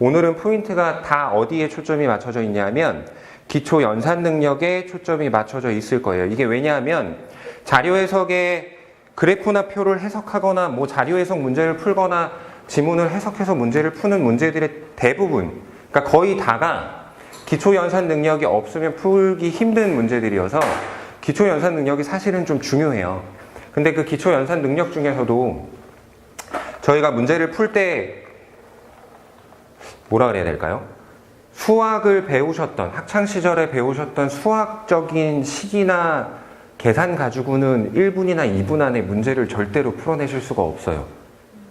오늘은 포인트가 다 어디에 초점이 맞춰져 있냐면 기초 연산 능력에 초점이 맞춰져 있을 거예요. 이게 왜냐하면 자료 해석에 그래프나 표를 해석하거나 뭐 자료 해석 문제를 풀거나 지문을 해석해서 문제를 푸는 문제들의 대부분, 그러니까 거의 다가 기초 연산 능력이 없으면 풀기 힘든 문제들이어서 기초 연산 능력이 사실은 좀 중요해요. 근데 그 기초 연산 능력 중에서도 저희가 문제를 풀때 뭐라 그래야 될까요? 수학을 배우셨던 학창 시절에 배우셨던 수학적인 식이나 계산 가지고는 1분이나 2분 안에 문제를 절대로 풀어내실 수가 없어요.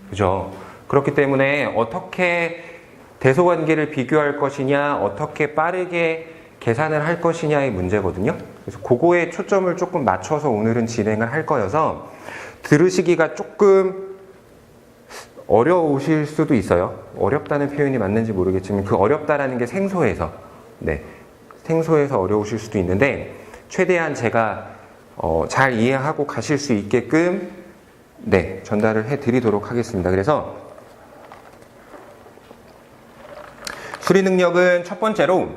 그죠? 그렇기 때문에 어떻게 대소관계를 비교할 것이냐, 어떻게 빠르게 계산을 할 것이냐의 문제거든요. 그래서 그거에 초점을 조금 맞춰서 오늘은 진행을 할 거여서 들으시기가 조금 어려우실 수도 있어요. 어렵다는 표현이 맞는지 모르겠지만 그 어렵다라는 게 생소해서 네 생소해서 어려우실 수도 있는데 최대한 제가 어, 잘 이해하고 가실 수 있게끔 네 전달을 해드리도록 하겠습니다. 그래서 수리 능력은 첫 번째로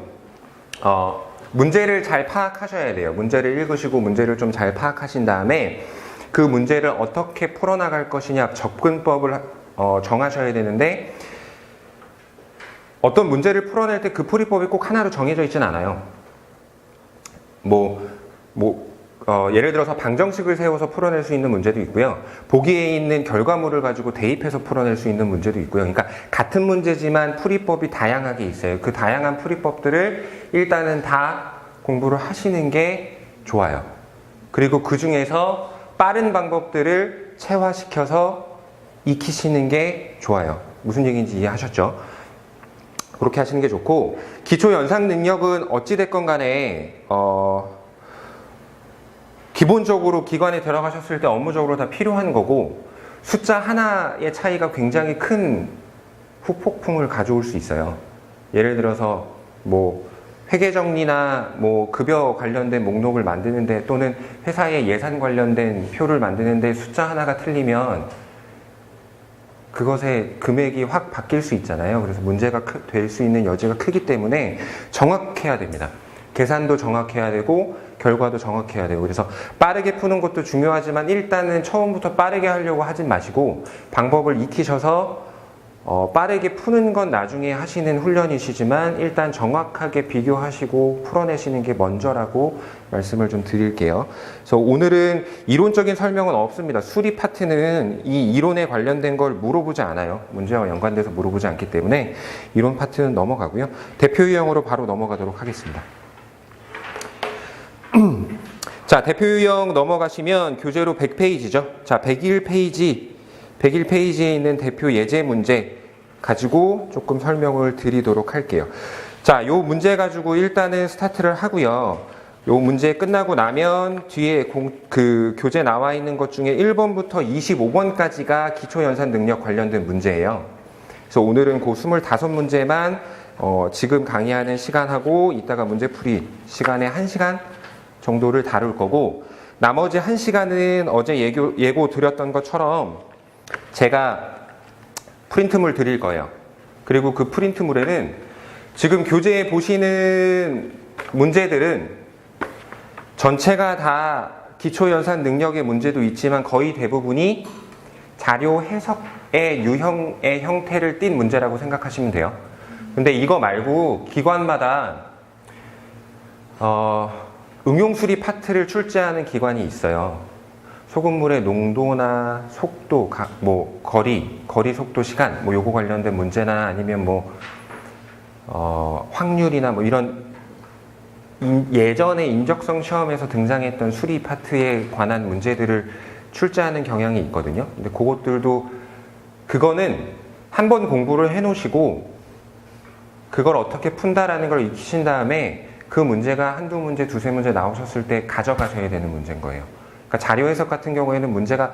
어, 문제를 잘 파악하셔야 돼요. 문제를 읽으시고 문제를 좀 잘 파악하신 다음에 그 문제를 어떻게 풀어나갈 것이냐 접근법을 어, 정하셔야 되는데 어떤 문제를 풀어낼 때 그 풀이법이 꼭 하나로 정해져 있진 않아요. 뭐, 뭐, 어, 예를 들어서 방정식을 세워서 풀어낼 수 있는 문제도 있고요. 보기에 있는 결과물을 가지고 대입해서 풀어낼 수 있는 문제도 있고요. 그러니까 같은 문제지만 풀이법이 다양하게 있어요. 그 다양한 풀이법들을 일단은 다 공부를 하시는 게 좋아요. 그리고 그 중에서 빠른 방법들을 체화시켜서 익히시는 게 좋아요. 무슨 얘기인지 이해하셨죠? 그렇게 하시는 게 좋고 기초 연상 능력은 어찌 됐건 간에 어 기본적으로 기관에 들어가셨을 때 업무적으로 다 필요한 거고 숫자 하나의 차이가 굉장히 큰 후폭풍을 가져올 수 있어요. 예를 들어서 뭐 회계 정리나 뭐 급여 관련된 목록을 만드는데 또는 회사의 예산 관련된 표를 만드는데 숫자 하나가 틀리면 그것의 금액이 확 바뀔 수 있잖아요. 그래서 문제가 될 수 있는 여지가 크기 때문에 정확해야 됩니다. 계산도 정확해야 되고 결과도 정확해야 되고 그래서 빠르게 푸는 것도 중요하지만 일단은 처음부터 빠르게 하려고 하진 마시고 방법을 익히셔서 어, 빠르게 푸는 건 나중에 하시는 훈련이시지만 일단 정확하게 비교하시고 풀어내시는 게 먼저라고 말씀을 좀 드릴게요. 그래서 오늘은 이론적인 설명은 없습니다. 수리 파트는 이 이론에 관련된 걸 물어보지 않아요. 문제와 연관돼서 물어보지 않기 때문에 이론 파트는 넘어가고요. 대표 유형으로 바로 넘어가도록 하겠습니다. 자, 대표 유형 넘어가시면 교재로 100페이지죠. 자, 101페이지 101페이지에 있는 대표 예제 문제 가지고 조금 설명을 드리도록 할게요. 자, 요 문제 가지고 일단은 스타트를 하고요. 요 문제 끝나고 나면 뒤에 공, 그 교재 나와 있는 것 중에 1번부터 25번까지가 기초연산 능력 관련된 문제예요. 그래서 오늘은 그 25문제만 어, 지금 강의하는 시간하고 이따가 문제풀이 시간에 1시간 정도를 다룰 거고 나머지 1시간은 어제 예고, 예고 드렸던 것처럼 제가 프린트물 드릴 거예요. 그리고 그 프린트물에는 지금 교재에 보시는 문제들은 전체가 다 기초연산 능력의 문제도 있지만 거의 대부분이 자료 해석의 유형의 형태를 띈 문제라고 생각하시면 돼요. 근데 이거 말고 기관마다 어, 응용수리 파트를 출제하는 기관이 있어요. 소금물의 농도나 속도, 각, 뭐 거리, 거리 속도 시간, 뭐 요거 관련된 문제나 아니면 뭐 어, 확률이나 뭐 이런 인, 예전에 인적성 시험에서 등장했던 수리 파트에 관한 문제들을 출제하는 경향이 있거든요. 근데 그것들도 그거는 한 번 공부를 해 놓으시고 그걸 어떻게 푼다라는 걸 익히신 다음에 그 문제가 한두 문제, 두세 문제 나오셨을 때 가져가셔야 되는 문제인 거예요. 그러니까 자료 해석 같은 경우에는 문제가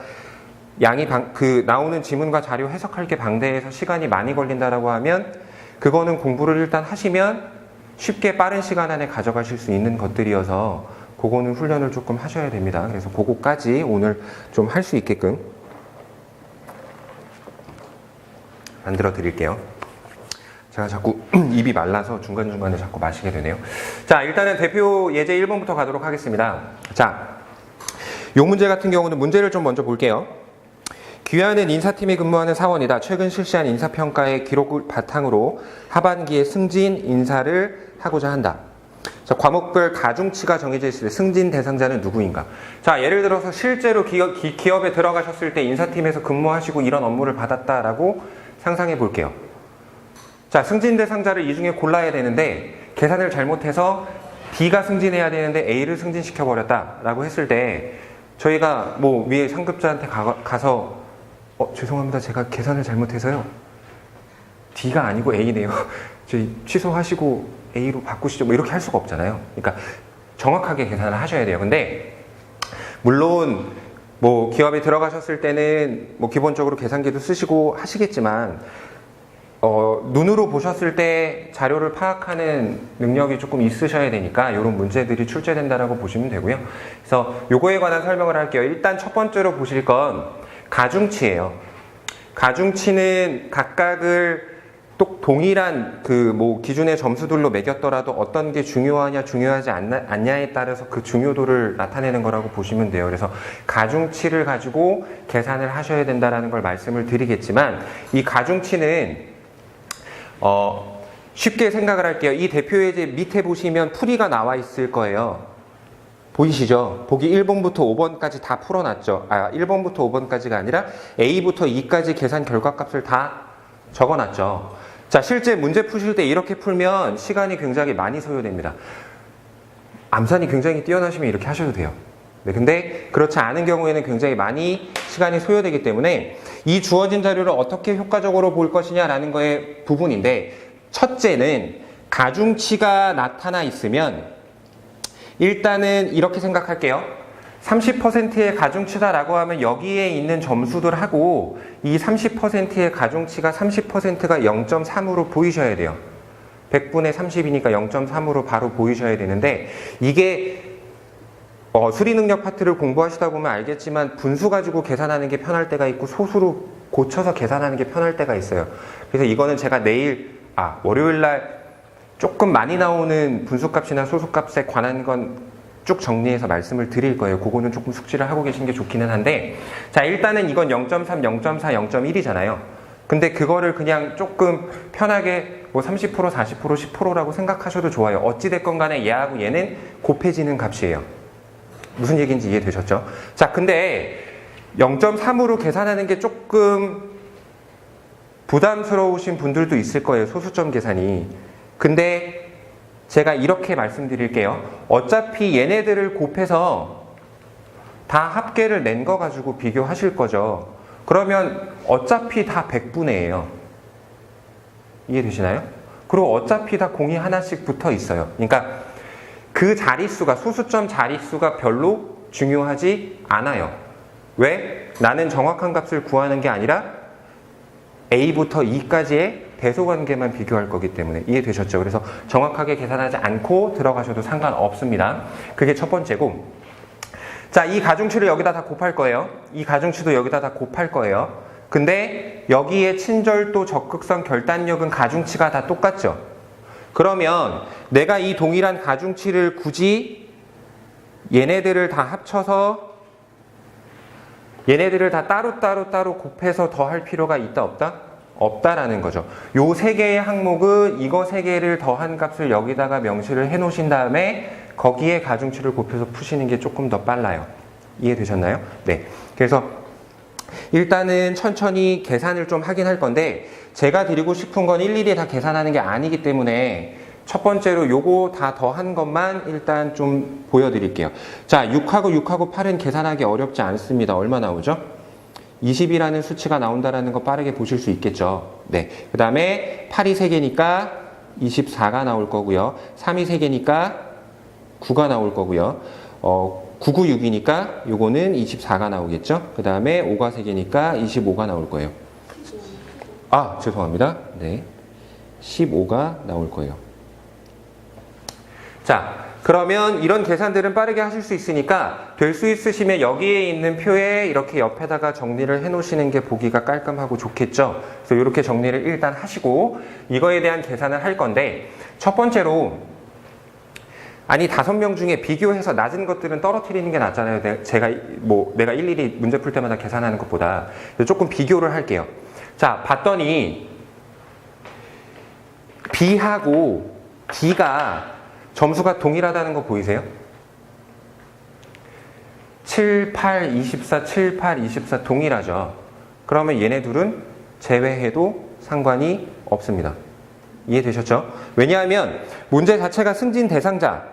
양이 방, 그 나오는 지문과 자료 해석할 게 방대해서 시간이 많이 걸린다라고 하면 그거는 공부를 일단 하시면 쉽게 빠른 시간 안에 가져가실 수 있는 것들이어서 그거는 훈련을 조금 하셔야 됩니다. 그래서 그거까지 오늘 좀 할 수 있게끔 만들어 드릴게요. 제가 자꾸 입이 말라서 중간중간에 자꾸 마시게 되네요. 자, 일단은 대표 예제 1번부터 가도록 하겠습니다. 자, 요 문제 같은 경우는 문제를 좀 먼저 볼게요. 귀하는 인사팀에 근무하는 사원이다. 최근 실시한 인사평가의 기록을 바탕으로 하반기에 승진 인사를 하고자 한다. 자, 과목별 가중치가 정해져 있을 때 승진 대상자는 누구인가? 자, 예를 들어서 실제로 기업, 기, 기업에 들어가셨을 때 인사팀에서 근무하시고 이런 업무를 받았다라고 상상해 볼게요. 자, 승진 대상자를 이 중에 골라야 되는데 계산을 잘못해서 B가 승진해야 되는데 A를 승진시켜 버렸다라고 했을 때 저희가 뭐 위에 상급자한테 가, 서 어, 죄송합니다. 제가 계산을 잘못해서요. D가 아니고 A네요. 저희 취소하시고 A로 바꾸시죠. 뭐 이렇게 할 수가 없잖아요. 그러니까 정확하게 계산을 하셔야 돼요. 근데 물론 뭐 기업에 들어가셨을 때는 뭐 기본적으로 계산기도 쓰시고 하시겠지만 어, 눈으로 보셨을 때 자료를 파악하는 능력이 조금 있으셔야 되니까 이런 문제들이 출제된다라고 보시면 되고요. 그래서 요거에 관한 설명을 할게요. 일단 첫 번째로 보실 건 가중치예요. 가중치는 각각을 똑 동일한 그 뭐 기준의 점수들로 매겼더라도 어떤 게 중요하냐 중요하지 않나, 않냐에 따라서 그 중요도를 나타내는 거라고 보시면 돼요. 그래서 가중치를 가지고 계산을 하셔야 된다라는 걸 말씀을 드리겠지만 이 가중치는 어, 쉽게 생각을 할게요. 이 대표 예제 밑에 보시면 풀이가 나와 있을 거예요. 보이시죠? 보기 1번부터 5번까지 다 풀어놨죠. 아, 1번부터 5번까지가 아니라 A부터 E까지 계산 결과값을 다 적어놨죠. 자, 실제 문제 푸실 때 이렇게 풀면 시간이 굉장히 많이 소요됩니다. 암산이 굉장히 뛰어나시면 이렇게 하셔도 돼요. 네, 근데 그렇지 않은 경우에는 굉장히 많이 시간이 소요되기 때문에 이 주어진 자료를 어떻게 효과적으로 볼 것이냐라는 거의 부분인데 첫째는 가중치가 나타나 있으면 일단은 이렇게 생각할게요. 30%의 가중치다라고 하면 여기에 있는 점수들하고 이 30%의 가중치가 30%가 0.3으로 보이셔야 돼요. 100분의 30이니까 0.3으로 바로 보이셔야 되는데 이게 어, 수리 능력 파트를 공부하시다 보면 알겠지만 분수 가지고 계산하는 게 편할 때가 있고 소수로 고쳐서 계산하는 게 편할 때가 있어요. 그래서 이거는 제가 내일 아 월요일 날 조금 많이 나오는 분수값이나 소수값에 관한 건 쭉 정리해서 말씀을 드릴 거예요. 그거는 조금 숙지를 하고 계신 게 좋기는 한데 자 일단은 이건 0.3, 0.4, 0.1이잖아요. 근데 그거를 그냥 조금 편하게 뭐 30%, 40%, 10%라고 생각하셔도 좋아요. 어찌됐건 간에 얘하고 얘는 곱해지는 값이에요. 무슨 얘기인지 이해되셨죠? 자, 근데 0.3으로 계산하는 게 조금 부담스러우신 분들도 있을 거예요. 소수점 계산이. 근데 제가 이렇게 말씀드릴게요. 어차피 얘네들을 곱해서 다 합계를 낸 거 가지고 비교하실 거죠. 그러면 어차피 다 100분의예요. 이해되시나요? 그리고 어차피 다 공이 하나씩 붙어 있어요. 그러니까 그 자릿수가 소수점 자릿수가 별로 중요하지 않아요. 왜? 나는 정확한 값을 구하는 게 아니라 A부터 E까지의 배수 관계만 비교할 거기 때문에 이해되셨죠? 그래서 정확하게 계산하지 않고 들어가셔도 상관없습니다. 그게 첫 번째고 자, 이 가중치를 여기다 다 곱할 거예요. 이 가중치도 여기다 다 곱할 거예요. 근데 여기에 친절도, 적극성, 결단력은 가중치가 다 똑같죠? 그러면 내가 이 동일한 가중치를 굳이 얘네들을 다 합쳐서 얘네들을 다 따로 따로 따로 곱해서 더할 필요가 있다 없다? 없다라는 거죠. 요 세 개의 항목은 이거 세 개를 더한 값을 여기다가 명시를 해 놓으신 다음에 거기에 가중치를 곱해서 푸시는 게 조금 더 빨라요. 이해되셨나요? 네. 그래서 일단은 천천히 계산을 좀 하긴 할 건데 제가 드리고 싶은 건 일일이 다 계산하는 게 아니기 때문에 첫 번째로 요거 다 더한 것만 일단 좀 보여드릴게요. 자, 6하고 6하고 8은 계산하기 어렵지 않습니다. 얼마 나오죠? 20이라는 수치가 나온다라는 거 빠르게 보실 수 있겠죠. 네. 그 다음에 8이 3개니까 24가 나올 거고요. 3이 3개니까 9가 나올 거고요. 어, 9, 9, 6이니까 요거는 24가 나오겠죠. 그 다음에 5가 3개니까 25가 나올 거예요. 아, 죄송합니다. 네. 15가 나올 거예요. 자, 그러면 이런 계산들은 빠르게 하실 수 있으니까 될 수 있으시면 여기에 있는 표에 이렇게 옆에다가 정리를 해 놓으시는 게 보기가 깔끔하고 좋겠죠. 그래서 이렇게 정리를 일단 하시고 이거에 대한 계산을 할 건데 첫 번째로 아니 다섯 명 중에 비교해서 낮은 것들은 떨어뜨리는 게 낫잖아요. 내- 제가 이- 뭐 내가 일일이 문제 풀 때마다 계산하는 것보다 조금 비교를 할게요. 자 봤더니 B하고 D가 점수가 동일하다는 거 보이세요? 7, 8, 24, 7, 8, 24 동일하죠. 그러면 얘네 둘은 제외해도 상관이 없습니다. 이해되셨죠? 왜냐하면 문제 자체가 승진 대상자,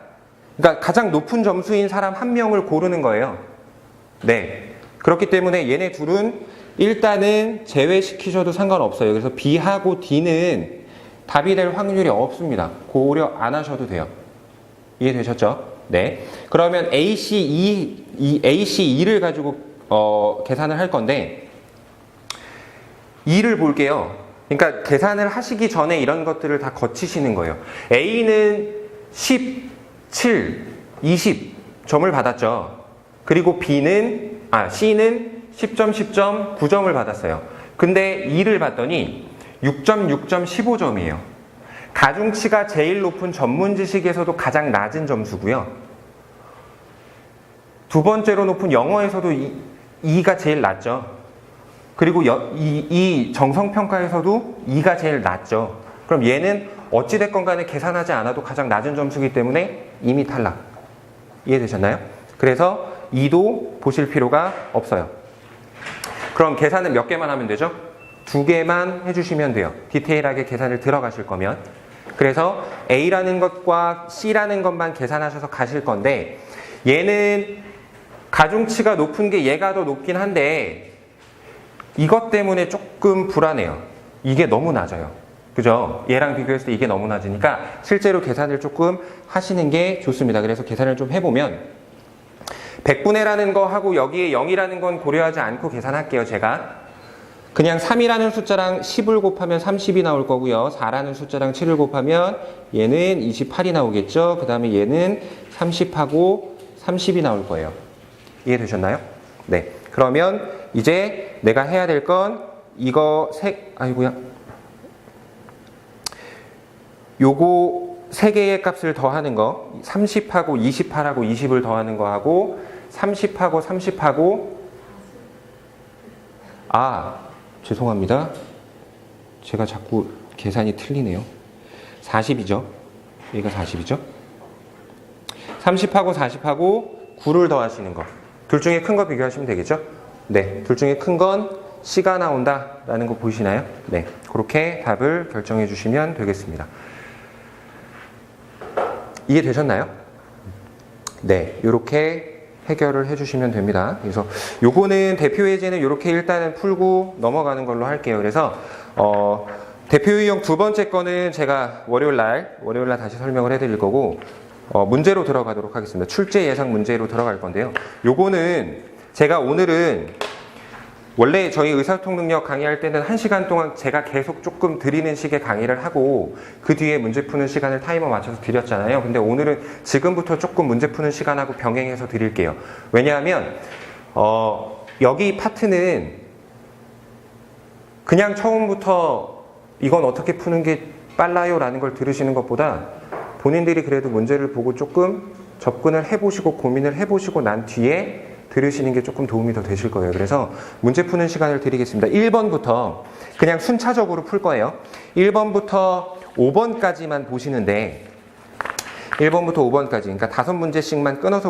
그러니까 가장 높은 점수인 사람 한 명을 고르는 거예요. 네. 그렇기 때문에 얘네 둘은 일단은 제외시키셔도 상관없어요. 그래서 B하고 D는 답이 될 확률이 없습니다. 고려 안 하셔도 돼요. 이해되셨죠? 네. 그러면 AC2, 이 AC2를 가지고 어, 계산을 할 건데 2를 볼게요. 그러니까 계산을 하시기 전에 이런 것들을 다 거치시는 거예요. A는 10, 7, 20 점을 받았죠. 그리고 B는 아 C는 10점, 10점, 9점을 받았어요. 근데 2를 봤더니 6점, 6점, 15점이에요. 가중치가 제일 높은 전문 지식에서도 가장 낮은 점수고요. 두 번째로 높은 영어에서도 2, 가 제일 낮죠. 그리고 여- 이, 이 정성평가에서도 2가 제일 낮죠. 그럼 얘는 어찌됐건 간에 계산하지 않아도 가장 낮은 점수이기 때문에 이미 탈락. 이해되셨나요? 그래서 2도 보실 필요가 없어요. 그럼 계산은 몇 개만 하면 되죠? 두 개만 해주시면 돼요. 디테일하게 계산을 들어가실 거면. 그래서 A라는 것과 C라는 것만 계산하셔서 가실 건데 얘는 가중치가 높은 게 얘가 더 높긴 한데 이것 때문에 조금 불안해요. 이게 너무 낮아요. 그죠? 얘랑 비교했을 때 이게 너무 낮으니까 실제로 계산을 조금 하시는 게 좋습니다. 그래서 계산을 좀 해보면 100분의 라는 거 하고 여기에 0이라는 건 고려하지 않고 계산할게요, 제가. 그냥 3이라는 숫자랑 10을 곱하면 30이 나올 거고요. 4라는 숫자랑 7을 곱하면 얘는 28이 나오겠죠. 그 다음에 얘는 30하고 30이 나올 거예요. 이해되셨나요? 네. 그러면 이제 내가 해야 될 건 이거 세, 아이고야. 요거 세 개의 값을 더하는 거, 30하고 28하고 20을 더하는 거 하고 30하고 30하고 아, 죄송합니다. 제가 자꾸 계산이 틀리네요. 40이죠. 여기가 40이죠. 30하고 40하고 9를 더하시는 거. 둘 중에 큰 거 비교하시면 되겠죠? 네. 둘 중에 큰 건 C가 나온다라는 거 보이시나요? 네. 그렇게 답을 결정해 주시면 되겠습니다. 이해 되셨나요? 네. 이렇게 해결을 해 주시면 됩니다. 그래서 요거는 대표 예제는 이렇게 일단은 풀고 넘어가는 걸로 할게요. 그래서 어 대표 유형 두 번째 거는 제가 월요일 날 월요일 날 다시 설명을 해 드릴 거고 어, 문제로 들어가도록 하겠습니다. 출제 예상 문제로 들어갈 건데요. 요거는 제가 오늘은 원래 저희 의사소통 능력 강의할 때는 한시간 동안 제가 계속 조금 드리는 식의 강의를 하고 그 뒤에 문제 푸는 시간을 타이머 맞춰서 드렸잖아요. 근데 오늘은 지금부터 조금 문제 푸는 시간하고 병행해서 드릴게요. 왜냐하면 어, 여기 파트는 그냥 처음부터 이건 어떻게 푸는 게 빨라요 라는 걸 들으시는 것보다 본인들이 그래도 문제를 보고 조금 접근을 해보시고 고민을 해보시고 난 뒤에 들으시는 게 조금 도움이 더 되실 거예요. 그래서 문제 푸는 시간을 드리겠습니다. 1번부터 그냥 순차적으로 풀 거예요. 1번부터 5번까지만 보시는데 1번부터 5번까지 그러니까 다섯 문제씩만 끊어서